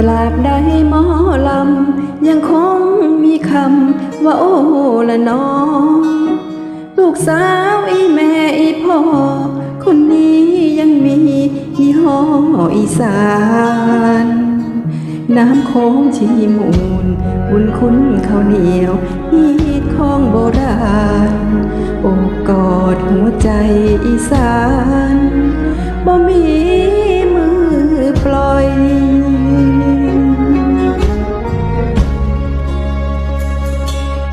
ตราบใดหมอลำ ยังคงมีคำว่าโอ้ละน้องลูกสาวอีแม่อีพ่อ คนนี้ยังมียี่ห้ออีสานน้ำโค้งชีมูลบุญคุณข้าวเหนียวฮีดของโบราณโอบกอดหัวใจอีสานบ่มี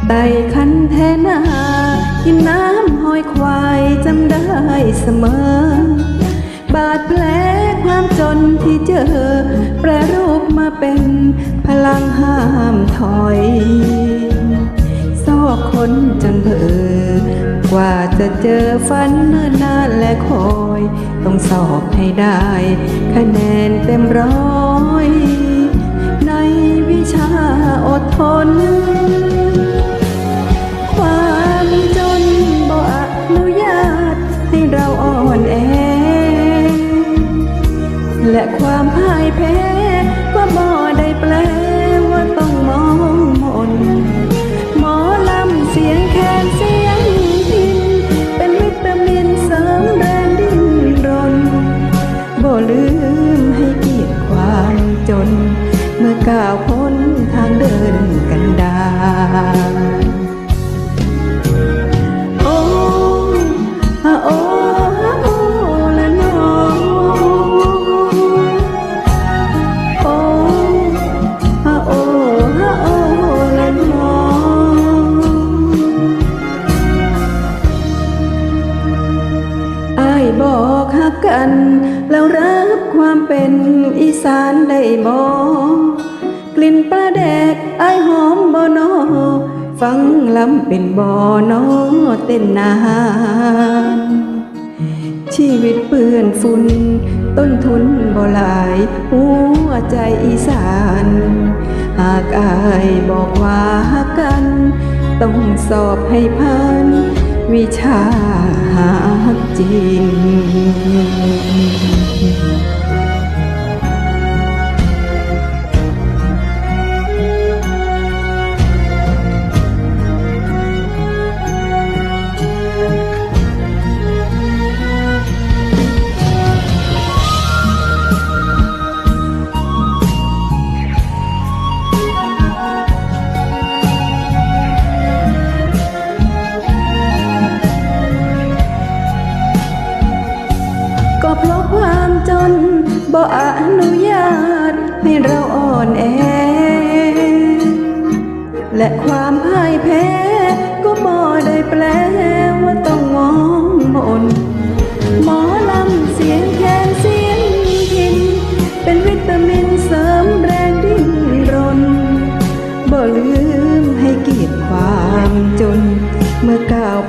ไต่คันแทนากินน้ำหอยควายจำได้เสมอ บาดแผลความจนที่เจอ แปรรูปมาเป็นพลังห้ามถอยซอกคนจนเบอกว่าจะเจอฝันเนิ่นนานและคอย ต้องสอบให้ได้ คะแนนเต็มร้อย ในวิชาอดทน อ่อนแอและความพ่ายแพ้ กัน แล้วรับความเป็นอีสานได้บอกกลิ่นปลาแดกอหอมบ่นอฟังลำเป็นบ่อนอเต้นนานชีวิตเปื้อนฝุ่นต้นทุนบ่หลายหัวใจอีสาน หากอายบอกว่าหักกัน ต้องสอบให้ผ่าน วิชาหาจริง จนบ่อนุญาตให้เราอ่อนแอ และความพ่ายแพ้ก็บ่ได้แปลว่าต้องมองมนหมอลำเสียงแคนเสียงพิน เป็นวิตามินเสริมแรงดิ้นรนบ่ลืมให้เกียรติความจนเมื่อก้าว